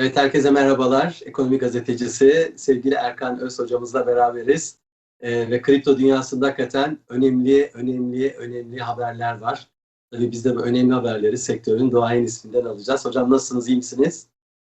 Evet, herkese merhabalar. Ekonomi gazetecisi sevgili Erkan Öz hocamızla beraberiz. Ee, ve kripto dünyasında hakikaten önemli, önemli, önemli haberler var. Tabii biz de bu önemli haberleri sektörün doğayan isminden alacağız. Hocam nasılsınız, iyi misiniz?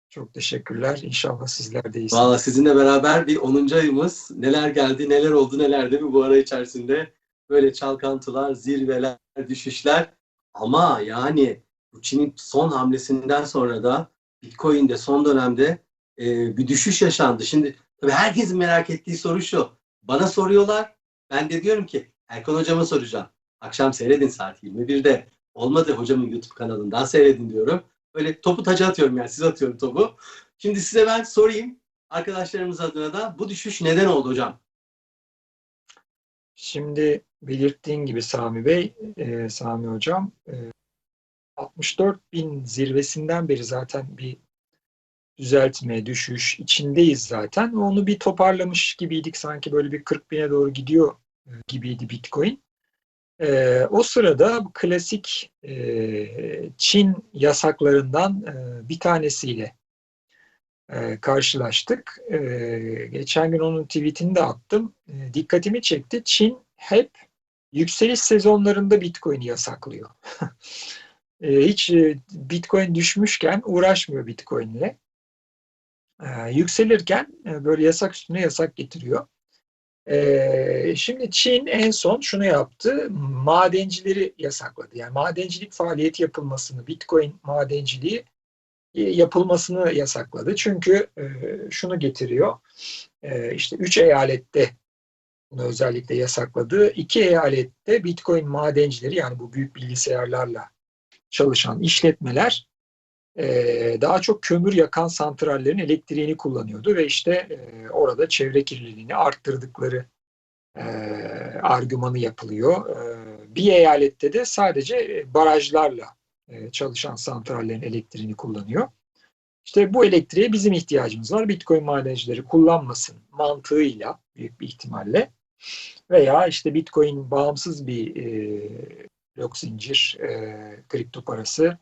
Çok teşekkürler. İnşallah sizler de iyisiniz. Valla sizinle beraber bir 10. ayımız. Neler geldi, neler oldu, neler de mi bu ara içerisinde. Böyle çalkantılar, zirveler, düşüşler. Ama yani bu Çin'in son hamlesinden sonra da Bitcoin'de son dönemde e, bir düşüş yaşandı. Şimdi tabii herkesin merak ettiği soru şu. Bana soruyorlar. Ben de diyorum ki Erkan hocama soracağım. Akşam seyredin saat 21'de. Olmadı hocamın YouTube kanalından seyredin diyorum. Böyle topu taca atıyorum yani siz atıyorum topu. Şimdi size ben sorayım. Arkadaşlarımız adına da bu düşüş neden oldu hocam? Şimdi belirttiğin gibi Sami Bey, e, Sami Hocam, e, 64 bin zirvesinden beri zaten bir düzeltme, düşüş içindeyiz zaten. Onu bir toparlamış gibiydik. Sanki böyle bir 40 bine doğru gidiyor e, gibiydi Bitcoin. E, o sırada klasik e, Çin yasaklarından e, bir tanesiyle e, karşılaştık. E, geçen gün onun tweetini de attım. E, dikkatimi çekti. Çin hep yükseliş sezonlarında Bitcoin'i yasaklıyor. e, hiç e, Bitcoin düşmüşken uğraşmıyor Bitcoin'le. E, yükselirken e, böyle yasak üstüne yasak getiriyor. E, şimdi Çin en son şunu yaptı. Madencileri yasakladı. Yani madencilik faaliyeti yapılmasını, Bitcoin madenciliği e, yapılmasını yasakladı. Çünkü şunu getiriyor. İşte üç eyalette bunu özellikle yasakladı. İki eyalette Bitcoin madencileri yani bu büyük bilgisayarlarla çalışan işletmeler e, daha çok kömür yakan santrallerin elektriğini kullanıyordu ve işte e, orada çevre kirliliğini arttırdıkları e, argümanı yapılıyor. Bir eyalette de sadece barajlarla çalışan santrallerin elektriğini kullanıyor. İşte bu elektriğe bizim ihtiyacımız var. Bitcoin madencileri kullanmasın mantığıyla büyük bir ihtimalle veya işte Bitcoin bağımsız bir blok zincir e, kripto parası.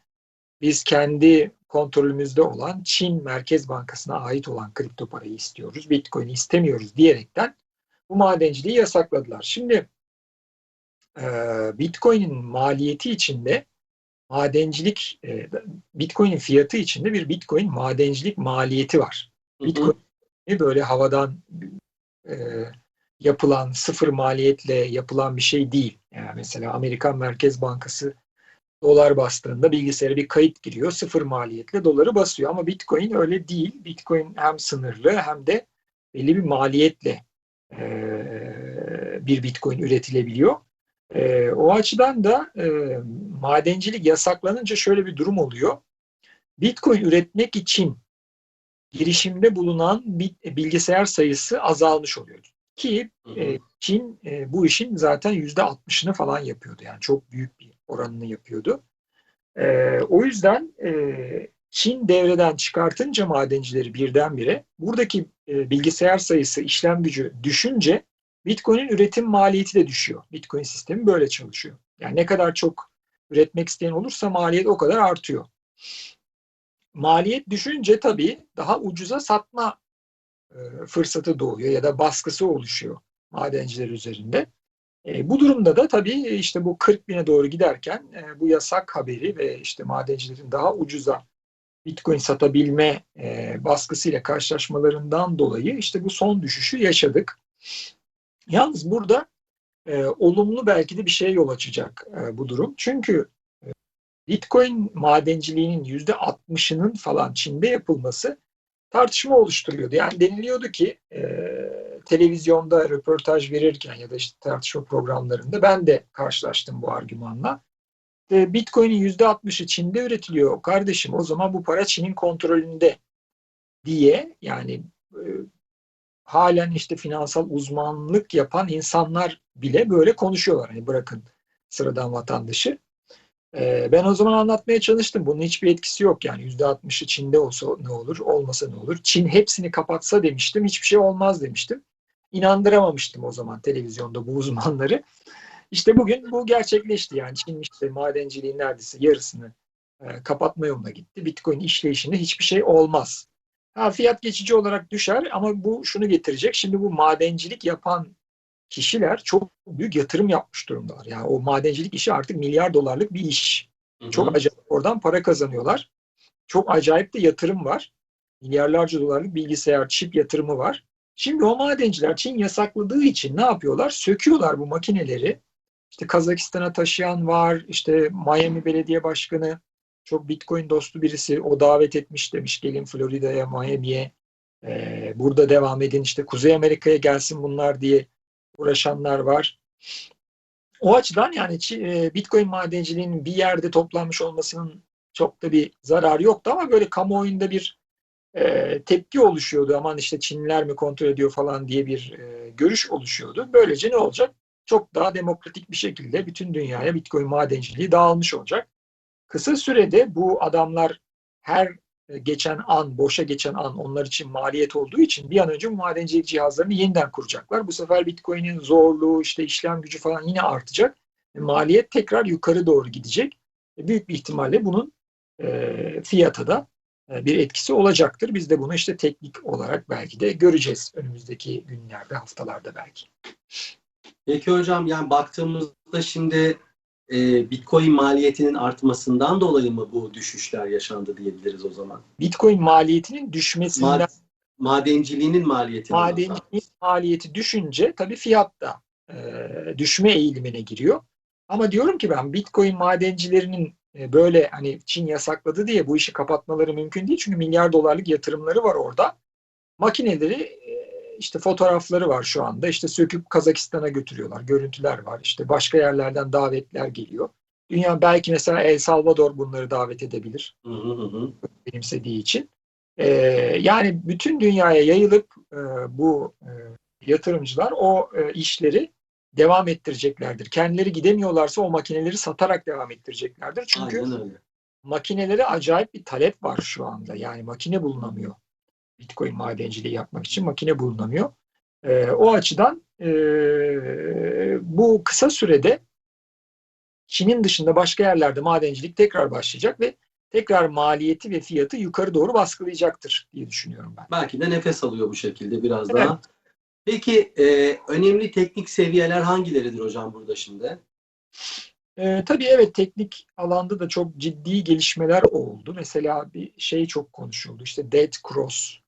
Biz kendi kontrolümüzde olan Çin Merkez Bankası'na ait olan kripto parayı istiyoruz. Bitcoin'i istemiyoruz diyerekten bu madenciliği yasakladılar. Şimdi e, Bitcoin'in maliyeti içinde madencilik e, Bitcoin'in fiyatı içinde bir Bitcoin madencilik maliyeti var. Bitcoin böyle havadan e, yapılan sıfır maliyetle yapılan bir şey değil. Yani mesela Amerikan Merkez Bankası dolar bastığında bilgisayara bir kayıt giriyor. Sıfır maliyetle doları basıyor. Ama Bitcoin öyle değil. Bitcoin hem sınırlı hem de belli bir maliyetle e, bir Bitcoin üretilebiliyor. E, o açıdan da e, madencilik yasaklanınca şöyle bir durum oluyor. Bitcoin üretmek için girişimde bulunan bilgisayar sayısı azalmış oluyor. Ki e, Çin e, bu işin zaten yüzde altmışını falan yapıyordu. Yani çok büyük bir oranını yapıyordu. E, o yüzden e, Çin devreden çıkartınca madencileri birdenbire buradaki e, bilgisayar sayısı, işlem gücü düşünce Bitcoin'in üretim maliyeti de düşüyor. Bitcoin sistemi böyle çalışıyor. Yani ne kadar çok üretmek isteyen olursa maliyet o kadar artıyor. Maliyet düşünce tabii daha ucuza satma fırsatı doğuyor ya da baskısı oluşuyor madenciler üzerinde. E, bu durumda da tabii işte bu 40 bine doğru giderken e, bu yasak haberi ve işte madencilerin daha ucuza Bitcoin satabilme e, baskısıyla karşılaşmalarından dolayı işte bu son düşüşü yaşadık. Yalnız burada e, olumlu belki de bir şeye yol açacak e, bu durum. Çünkü e, Bitcoin madenciliğinin yüzde 60'ının falan Çin'de yapılması tartışma oluşturuyordu. Yani deniliyordu ki e, televizyonda röportaj verirken ya da işte tartışma programlarında ben de karşılaştım bu argümanla. E, Bitcoin'in yüzde 60'ı Çin'de üretiliyor kardeşim o zaman bu para Çin'in kontrolünde diye yani e, halen işte finansal uzmanlık yapan insanlar bile böyle konuşuyorlar. Hani bırakın sıradan vatandaşı. Ee, ben o zaman anlatmaya çalıştım. Bunun hiçbir etkisi yok yani. Yüzde altmışı Çin'de olsa ne olur, olmasa ne olur. Çin hepsini kapatsa demiştim. Hiçbir şey olmaz demiştim. İnandıramamıştım o zaman televizyonda bu uzmanları. İşte bugün bu gerçekleşti yani. Çin işte madenciliğin neredeyse yarısını e, kapatma yoluna gitti. Bitcoin işleyişinde hiçbir şey olmaz Ha, fiyat geçici olarak düşer ama bu şunu getirecek. Şimdi bu madencilik yapan kişiler çok büyük yatırım yapmış durumdalar. Yani o madencilik işi artık milyar dolarlık bir iş. Hı hı. Çok acayip oradan para kazanıyorlar. Çok acayip de yatırım var. Milyarlarca dolarlık bilgisayar, çip yatırımı var. Şimdi o madenciler Çin yasakladığı için ne yapıyorlar? Söküyorlar bu makineleri. İşte Kazakistan'a taşıyan var. İşte Miami Belediye Başkanı çok Bitcoin dostu birisi. O davet etmiş demiş gelin Florida'ya, Miami'ye. Ee, burada devam edin. İşte Kuzey Amerika'ya gelsin bunlar diye uğraşanlar var. O açıdan yani e, Bitcoin madenciliğinin bir yerde toplanmış olmasının çok da bir zararı yoktu ama böyle kamuoyunda bir e, tepki oluşuyordu. Aman işte Çinliler mi kontrol ediyor falan diye bir e, görüş oluşuyordu. Böylece ne olacak? Çok daha demokratik bir şekilde bütün dünyaya Bitcoin madenciliği dağılmış olacak. Kısa sürede bu adamlar her geçen an, boşa geçen an onlar için maliyet olduğu için bir an önce madencilik cihazlarını yeniden kuracaklar. Bu sefer Bitcoin'in zorluğu, işte işlem gücü falan yine artacak. E, maliyet tekrar yukarı doğru gidecek. E, büyük bir ihtimalle bunun e, fiyata da e, bir etkisi olacaktır. Biz de bunu işte teknik olarak belki de göreceğiz önümüzdeki günlerde, haftalarda belki. Peki hocam yani baktığımızda şimdi e, Bitcoin maliyetinin artmasından dolayı mı bu düşüşler yaşandı diyebiliriz o zaman? Bitcoin maliyetinin düşmesinden Ma- madenciliğinin maliyeti. madenciliğin maliyeti düşünce tabii fiyat da e, düşme eğilimine giriyor. Ama diyorum ki ben Bitcoin madencilerinin e, böyle hani Çin yasakladı diye bu işi kapatmaları mümkün değil. Çünkü milyar dolarlık yatırımları var orada. Makineleri işte fotoğrafları var şu anda. İşte söküp Kazakistan'a götürüyorlar. Görüntüler var. İşte başka yerlerden davetler geliyor. Dünya belki mesela El Salvador bunları davet edebilir Hı hı hı benimsediği için. Ee, yani bütün dünyaya yayılıp e, bu e, yatırımcılar o e, işleri devam ettireceklerdir. Kendileri gidemiyorlarsa o makineleri satarak devam ettireceklerdir. Çünkü makinelere acayip bir talep var şu anda. Yani makine bulunamıyor. Bitcoin madenciliği yapmak için makine bulunamıyor. Ee, o açıdan e, bu kısa sürede Çin'in dışında başka yerlerde madencilik tekrar başlayacak ve tekrar maliyeti ve fiyatı yukarı doğru baskılayacaktır diye düşünüyorum ben. Belki de nefes alıyor bu şekilde biraz Evet. daha. Peki e, önemli teknik seviyeler hangileridir hocam burada şimdi? Ee, tabii evet teknik alanda da çok ciddi gelişmeler oldu. Mesela bir şey çok konuşuldu. İşte dead cross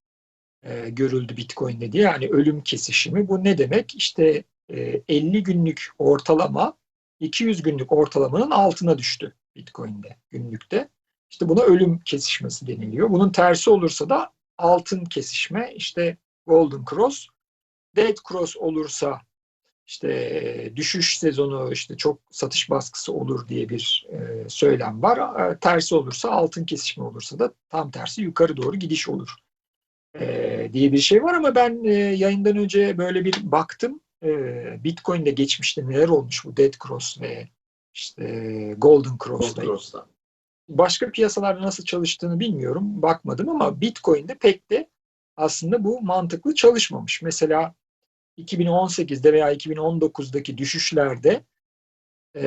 e, görüldü Bitcoin'de diye. Yani ölüm kesişimi. Bu ne demek? İşte e, 50 günlük ortalama 200 günlük ortalamanın altına düştü Bitcoin'de günlükte. İşte buna ölüm kesişmesi deniliyor. Bunun tersi olursa da altın kesişme işte golden cross. Dead cross olursa işte düşüş sezonu işte çok satış baskısı olur diye bir e, söylem var. E, tersi olursa altın kesişme olursa da tam tersi yukarı doğru gidiş olur e, diye bir şey var ama ben e, yayından önce böyle bir baktım. E, Bitcoin'de geçmişte neler olmuş bu Dead Cross ve işte Golden Cross'ta. Cross'ta. Başka piyasalarda nasıl çalıştığını bilmiyorum. Bakmadım ama Bitcoin'de pek de aslında bu mantıklı çalışmamış. Mesela 2018'de veya 2019'daki düşüşlerde e,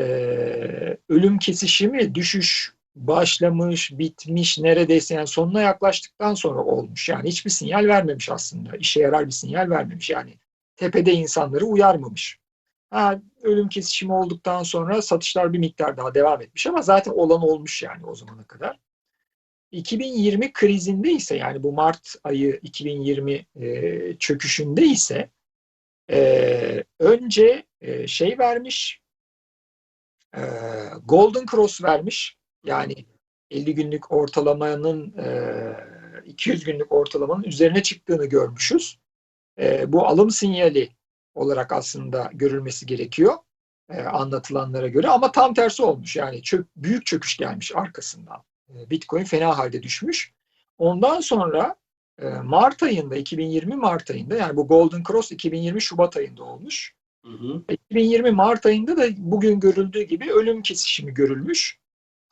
ölüm kesişimi düşüş başlamış, bitmiş, neredeyse yani sonuna yaklaştıktan sonra olmuş. Yani hiçbir sinyal vermemiş aslında. İşe yarar bir sinyal vermemiş. Yani tepede insanları uyarmamış. Ha, ölüm kesişimi olduktan sonra satışlar bir miktar daha devam etmiş ama zaten olan olmuş yani o zamana kadar. 2020 krizinde ise yani bu Mart ayı 2020 e, çöküşünde ise e, önce e, şey vermiş e, Golden Cross vermiş yani 50 günlük ortalamanın e, 200 günlük ortalamanın üzerine çıktığını görmüşüz. E, bu alım sinyali olarak aslında görülmesi gerekiyor e, anlatılanlara göre ama tam tersi olmuş yani çök, büyük çöküş gelmiş arkasından. E, Bitcoin fena halde düşmüş. Ondan sonra e, Mart ayında 2020 Mart ayında yani bu Golden Cross 2020 Şubat ayında olmuş. Hı hı. 2020 Mart ayında da bugün görüldüğü gibi ölüm kesişimi görülmüş.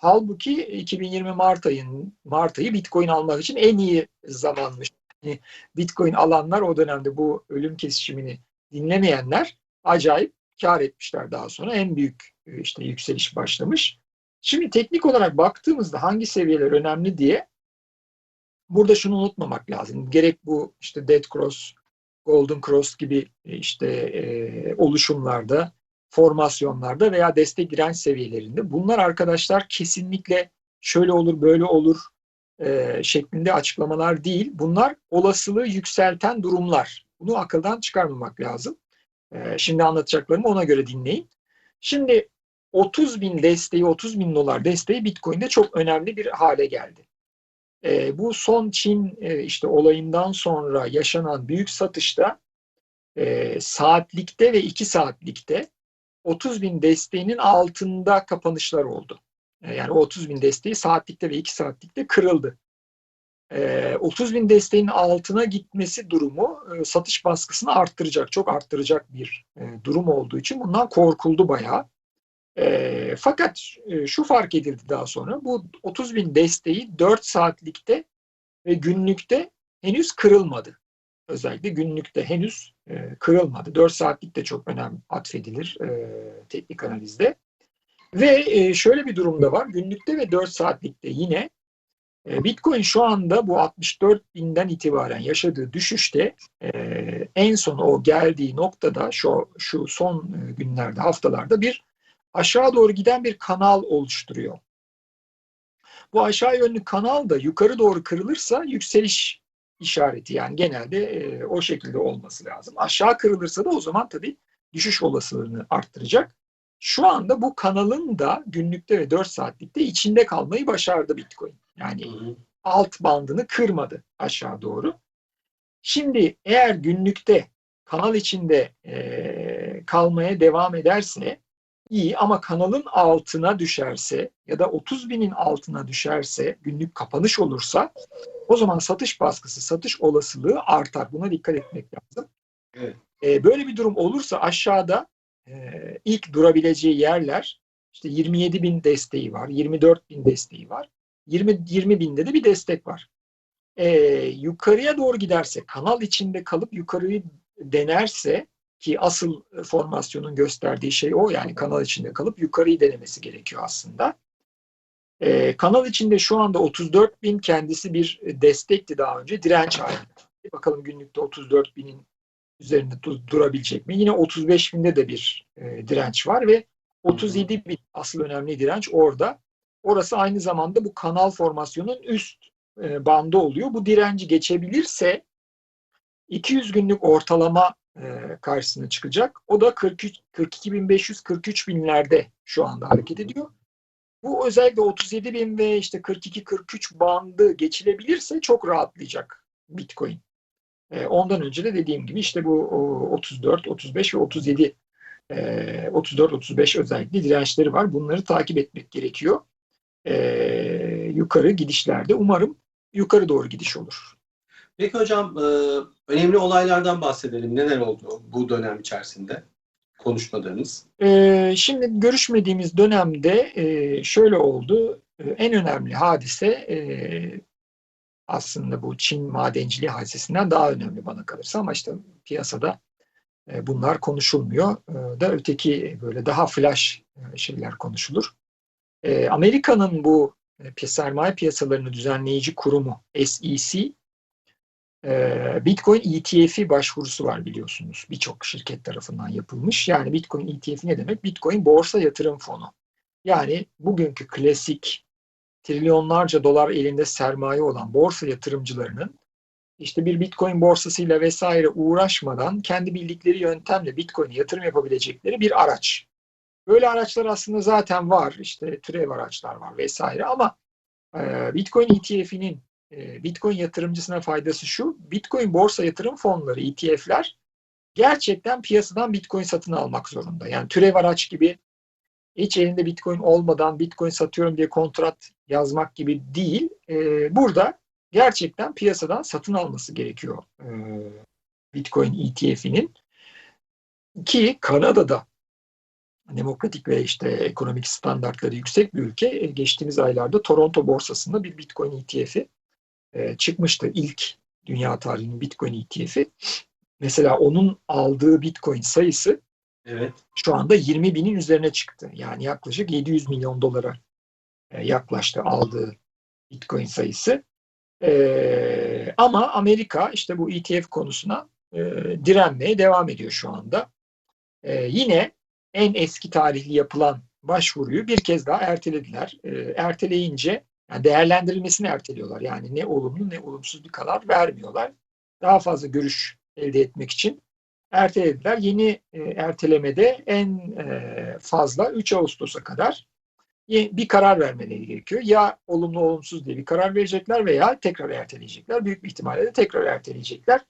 Halbuki 2020 Mart ayın Mart ayı Bitcoin almak için en iyi zamanmış. Yani Bitcoin alanlar o dönemde bu ölüm kesişimini dinlemeyenler acayip kar etmişler daha sonra. En büyük e, işte yükseliş başlamış. Şimdi teknik olarak baktığımızda hangi seviyeler önemli diye burada şunu unutmamak lazım. Gerek bu işte Dead Cross, Golden Cross gibi e, işte e, oluşumlarda, formasyonlarda veya destek direnç seviyelerinde bunlar arkadaşlar kesinlikle şöyle olur, böyle olur e, şeklinde açıklamalar değil. Bunlar olasılığı yükselten durumlar. Bunu akıldan çıkarmamak lazım. E, şimdi anlatacaklarımı ona göre dinleyin. Şimdi 30 bin desteği, 30 bin dolar desteği Bitcoin'de çok önemli bir hale geldi. E, bu son Çin e, işte olayından sonra yaşanan büyük satışta e, saatlikte ve 2 saatlikte 30 bin desteğinin altında kapanışlar oldu. E, yani o 30 bin desteği saatlikte ve 2 saatlikte kırıldı. E, 30 bin desteğin altına gitmesi durumu e, satış baskısını arttıracak, çok arttıracak bir e, durum olduğu için bundan korkuldu bayağı. E, fakat e, şu fark edildi daha sonra, bu 30 bin desteği 4 saatlikte ve günlükte henüz kırılmadı. Özellikle günlükte henüz e, kırılmadı. 4 saatlik de çok önem atfedilir e, teknik analizde. Ve e, şöyle bir durumda var. Günlükte ve 4 saatlikte yine e, Bitcoin şu anda bu 64 binden itibaren yaşadığı düşüşte e, en son o geldiği noktada şu şu son e, günlerde haftalarda bir aşağı doğru giden bir kanal oluşturuyor. Bu aşağı yönlü kanal da yukarı doğru kırılırsa yükseliş işareti yani genelde e, o şekilde olması lazım. Aşağı kırılırsa da o zaman tabii düşüş olasılığını arttıracak. Şu anda bu kanalın da günlükte ve 4 saatlikte içinde kalmayı başardı Bitcoin. Yani Hı hı. alt bandını kırmadı aşağı doğru. Şimdi eğer günlükte kanal içinde e, kalmaya devam ederse iyi ama kanalın altına düşerse ya da 30 binin altına düşerse günlük kapanış olursa o zaman satış baskısı, satış olasılığı artar. Buna dikkat etmek lazım. Evet. E, böyle bir durum olursa aşağıda e, ilk durabileceği yerler işte 27 bin desteği var, 24 bin desteği var. 20, 20 binde de bir destek var. E, yukarıya doğru giderse, kanal içinde kalıp yukarıyı denerse ki asıl formasyonun gösterdiği şey o yani kanal içinde kalıp yukarıyı denemesi gerekiyor aslında. E, kanal içinde şu anda 34 bin kendisi bir destekti daha önce direnç halinde. Bakalım günlükte 34 binin üzerinde du- durabilecek mi? Yine 35 binde de bir e, direnç var ve 37 bin asıl önemli direnç orada. Orası aynı zamanda bu kanal formasyonun üst e, bandı oluyor. Bu direnci geçebilirse 200 günlük ortalama e, karşısına çıkacak. O da 43 42.500 43 binlerde şu anda hareket ediyor. Bu özellikle 37 bin ve işte 42-43 bandı geçilebilirse çok rahatlayacak Bitcoin. E, ondan önce de dediğim gibi işte bu o, 34, 35 ve 37 e, 34-35 özellikle dirençleri var. Bunları takip etmek gerekiyor. E, yukarı gidişlerde umarım yukarı doğru gidiş olur. Peki hocam e, önemli olaylardan bahsedelim. Neler oldu bu dönem içerisinde? Konuşmadığımız. Ee, şimdi görüşmediğimiz dönemde e, şöyle oldu. E, en önemli hadise e, aslında bu Çin madenciliği hadisesinden daha önemli bana kalırsa ama işte piyasada e, bunlar konuşulmuyor. E, da öteki böyle daha flash e, şeyler konuşulur. E, Amerika'nın bu e, sermaye piyasalarını düzenleyici kurumu SEC Bitcoin ETF'i başvurusu var biliyorsunuz. Birçok şirket tarafından yapılmış. Yani Bitcoin ETF ne demek? Bitcoin borsa yatırım fonu. Yani bugünkü klasik trilyonlarca dolar elinde sermaye olan borsa yatırımcılarının işte bir Bitcoin borsasıyla vesaire uğraşmadan kendi bildikleri yöntemle Bitcoin'e yatırım yapabilecekleri bir araç. Böyle araçlar aslında zaten var. İşte türev araçlar var vesaire ama e, Bitcoin ETF'inin Bitcoin yatırımcısına faydası şu. Bitcoin borsa yatırım fonları, ETF'ler gerçekten piyasadan Bitcoin satın almak zorunda. Yani türev araç gibi hiç elinde Bitcoin olmadan Bitcoin satıyorum diye kontrat yazmak gibi değil. E, burada gerçekten piyasadan satın alması gerekiyor e, Bitcoin ETF'inin. Ki Kanada'da demokratik ve işte ekonomik standartları yüksek bir ülke. E, Geçtiğimiz aylarda Toronto borsasında bir Bitcoin ETF'i e, çıkmıştı ilk dünya tarihinin Bitcoin ETF'i. Mesela onun aldığı Bitcoin sayısı Evet. şu anda 20 binin üzerine çıktı. Yani yaklaşık 700 milyon dolara e, yaklaştı aldığı Bitcoin sayısı. E, ama Amerika işte bu ETF konusuna e, direnmeye devam ediyor şu anda. E, yine en eski tarihli yapılan başvuruyu bir kez daha ertelediler. E, erteleyince yani değerlendirilmesini erteliyorlar. Yani ne olumlu ne olumsuz bir karar vermiyorlar. Daha fazla görüş elde etmek için ertelediler. Yeni e, ertelemede en e, fazla 3 Ağustos'a kadar bir karar vermeleri gerekiyor. Ya olumlu olumsuz diye bir karar verecekler veya tekrar erteleyecekler. Büyük bir ihtimalle de tekrar erteleyecekler.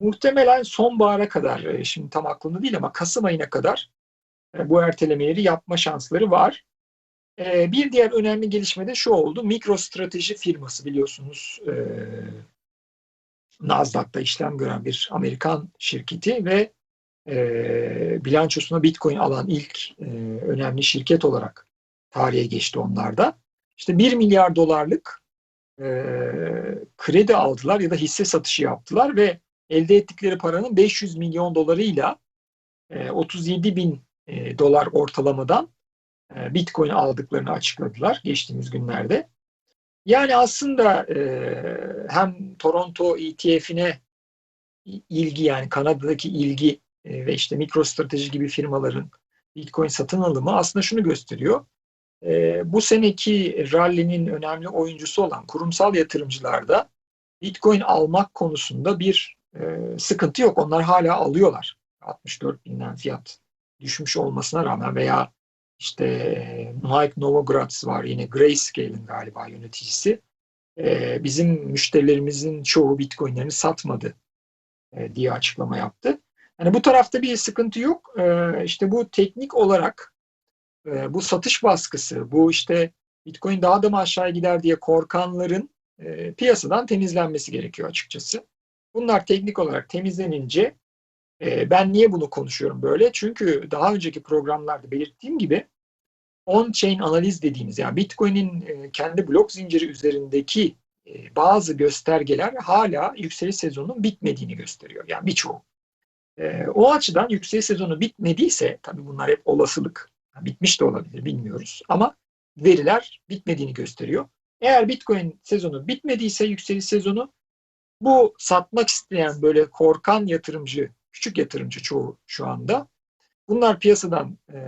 Muhtemelen sonbahara kadar, e, şimdi tam aklımda değil ama Kasım ayına kadar e, bu ertelemeleri yapma şansları var. E, bir diğer önemli gelişme de şu oldu. MicroStrateji firması biliyorsunuz Nasdaq'ta işlem gören bir Amerikan şirketi ve bilançosuna Bitcoin alan ilk önemli şirket olarak tarihe geçti onlarda. İşte 1 milyar dolarlık kredi aldılar ya da hisse satışı yaptılar ve elde ettikleri paranın 500 milyon dolarıyla 37 bin dolar ortalamadan Bitcoin aldıklarını açıkladılar geçtiğimiz günlerde. Yani aslında hem Toronto ETF'ine ilgi yani Kanada'daki ilgi ve işte MicroStrateji gibi firmaların Bitcoin satın alımı aslında şunu gösteriyor. Bu seneki rally'nin önemli oyuncusu olan kurumsal yatırımcılarda Bitcoin almak konusunda bir sıkıntı yok. Onlar hala alıyorlar. 64 binden fiyat düşmüş olmasına rağmen veya işte Mike Novogratz var yine Grayscale'in galiba yöneticisi. Bizim müşterilerimizin çoğu Bitcoin'lerini satmadı diye açıklama yaptı. Yani bu tarafta bir sıkıntı yok. İşte bu teknik olarak bu satış baskısı, bu işte Bitcoin daha da mı aşağı gider diye korkanların piyasadan temizlenmesi gerekiyor açıkçası. Bunlar teknik olarak temizlenince e, ben niye bunu konuşuyorum böyle? Çünkü daha önceki programlarda belirttiğim gibi on-chain analiz dediğimiz yani Bitcoin'in e, kendi blok zinciri üzerindeki e, bazı göstergeler hala yükseliş sezonunun bitmediğini gösteriyor. Yani birçoğu. E, o açıdan yükseliş sezonu bitmediyse tabii bunlar hep olasılık. Yani bitmiş de olabilir bilmiyoruz ama veriler bitmediğini gösteriyor. Eğer Bitcoin sezonu bitmediyse yükseliş sezonu bu satmak isteyen böyle korkan yatırımcı, küçük yatırımcı çoğu şu anda bunlar piyasadan e,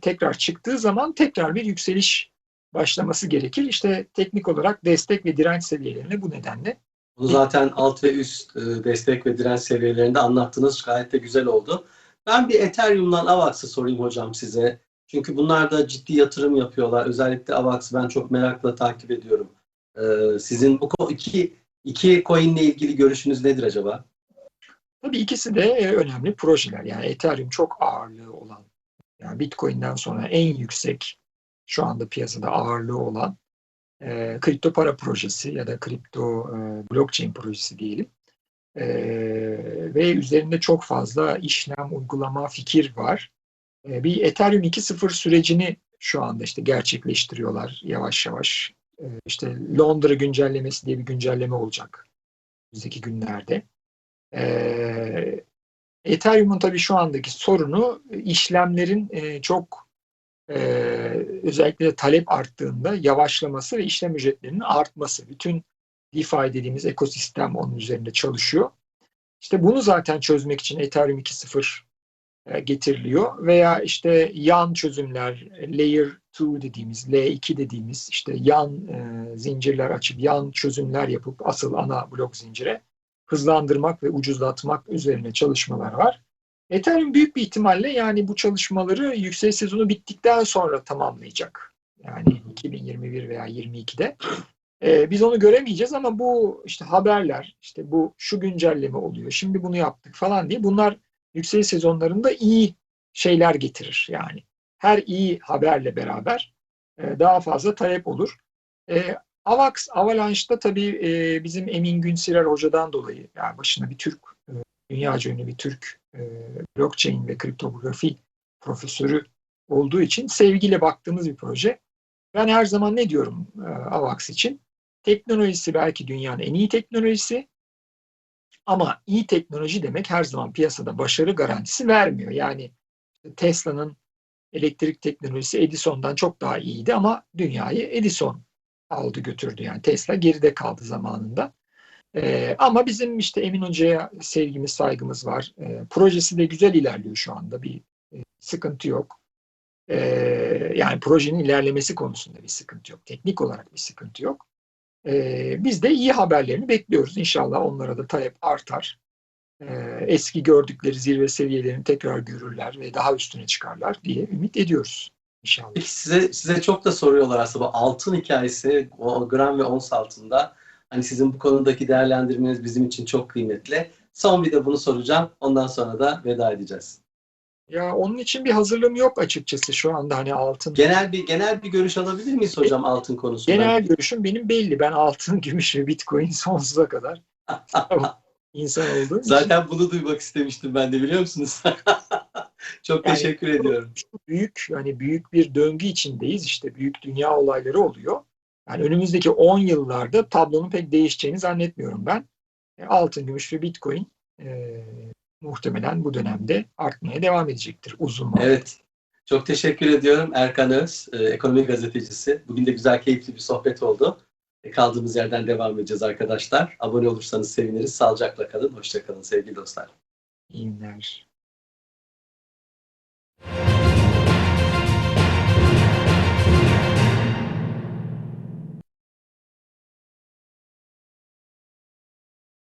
tekrar çıktığı zaman tekrar bir yükseliş başlaması gerekir. İşte teknik olarak destek ve direnç seviyelerine bu nedenle. Bunu zaten alt ve üst e, destek ve direnç seviyelerinde anlattınız. Gayet de güzel oldu. Ben bir Ethereum'dan Avax'ı sorayım hocam size. Çünkü bunlar da ciddi yatırım yapıyorlar. Özellikle Avax'ı ben çok merakla takip ediyorum. Ee, sizin bu iki İki coin ile ilgili görüşünüz nedir acaba? Tabii ikisi de e, önemli projeler. Yani Ethereum çok ağırlığı olan, yani Bitcoin'den sonra en yüksek şu anda piyasada ağırlığı olan e, kripto para projesi ya da kripto e, blockchain projesi diyelim. E, ve üzerinde çok fazla işlem, uygulama, fikir var. E, bir Ethereum 2.0 sürecini şu anda işte gerçekleştiriyorlar yavaş yavaş. Ee, işte Londra güncellemesi diye bir güncelleme olacak bizdeki günlerde. Ee, Ethereum'un tabii şu andaki sorunu işlemlerin e, çok e, özellikle talep arttığında yavaşlaması ve işlem ücretlerinin artması. Bütün DeFi dediğimiz ekosistem onun üzerinde çalışıyor. İşte bunu zaten çözmek için Ethereum 2.0 e, getiriliyor veya işte yan çözümler layer 2 dediğimiz L2 dediğimiz işte yan e, zincirler açıp yan çözümler yapıp asıl ana blok zincire hızlandırmak ve ucuzlatmak üzerine çalışmalar var. Ethereum büyük bir ihtimalle yani bu çalışmaları yüksek sezonu bittikten sonra tamamlayacak. Yani 2021 veya 22'de. Ee, biz onu göremeyeceğiz ama bu işte haberler, işte bu şu güncelleme oluyor, şimdi bunu yaptık falan diye bunlar yükseliş sezonlarında iyi şeyler getirir yani. Her iyi haberle beraber e, daha fazla talep olur. E, Avax, Avalanche'da tabii e, bizim Emin Günsirer hocadan dolayı yani başına bir Türk, e, dünyaca ünlü bir Türk e, blockchain ve kriptografi profesörü olduğu için sevgiyle baktığımız bir proje. Ben her zaman ne diyorum e, Avax için? Teknolojisi belki dünyanın en iyi teknolojisi ama iyi teknoloji demek her zaman piyasada başarı garantisi vermiyor. Yani Tesla'nın elektrik teknolojisi Edison'dan çok daha iyiydi ama dünyayı Edison aldı götürdü. Yani Tesla geride kaldı zamanında. Ee, ama bizim işte Emin Hoca'ya sevgimiz, saygımız var. Ee, projesi de güzel ilerliyor şu anda. Bir e, sıkıntı yok. Ee, yani projenin ilerlemesi konusunda bir sıkıntı yok. Teknik olarak bir sıkıntı yok. Ee, biz de iyi haberlerini bekliyoruz. İnşallah onlara da talep artar. Ee, eski gördükleri zirve seviyelerini tekrar görürler ve daha üstüne çıkarlar diye ümit ediyoruz. İnşallah. Peki size size çok da soruyorlar aslında bu altın hikayesi o gram ve ons altında. Hani sizin bu konudaki değerlendirmeniz bizim için çok kıymetli. Son bir de bunu soracağım. Ondan sonra da veda edeceğiz. Ya onun için bir hazırlığım yok açıkçası şu anda hani altın. Genel bir genel bir görüş alabilir miyiz hocam altın konusunda? Genel görüşüm benim belli. Ben altın, gümüş ve bitcoin sonsuza kadar insan için Zaten bunu duymak istemiştim ben de biliyor musunuz? çok Yani- teşekkür ediyorum. büyük yani büyük bir döngü içindeyiz. İşte büyük dünya olayları oluyor. Yani önümüzdeki 10 yıllarda tablonun pek değişeceğini zannetmiyorum ben. E, Altın, gümüş ve bitcoin e, muhtemelen bu dönemde artmaya devam edecektir uzun vadede. Evet. Çok teşekkür ediyorum Erkan Öz, e, ekonomi gazetecisi. Bugün de güzel, keyifli bir sohbet oldu. E, kaldığımız yerden devam edeceğiz arkadaşlar. Abone olursanız seviniriz. Sağlıcakla kalın. Hoşçakalın sevgili dostlar. İyi günler.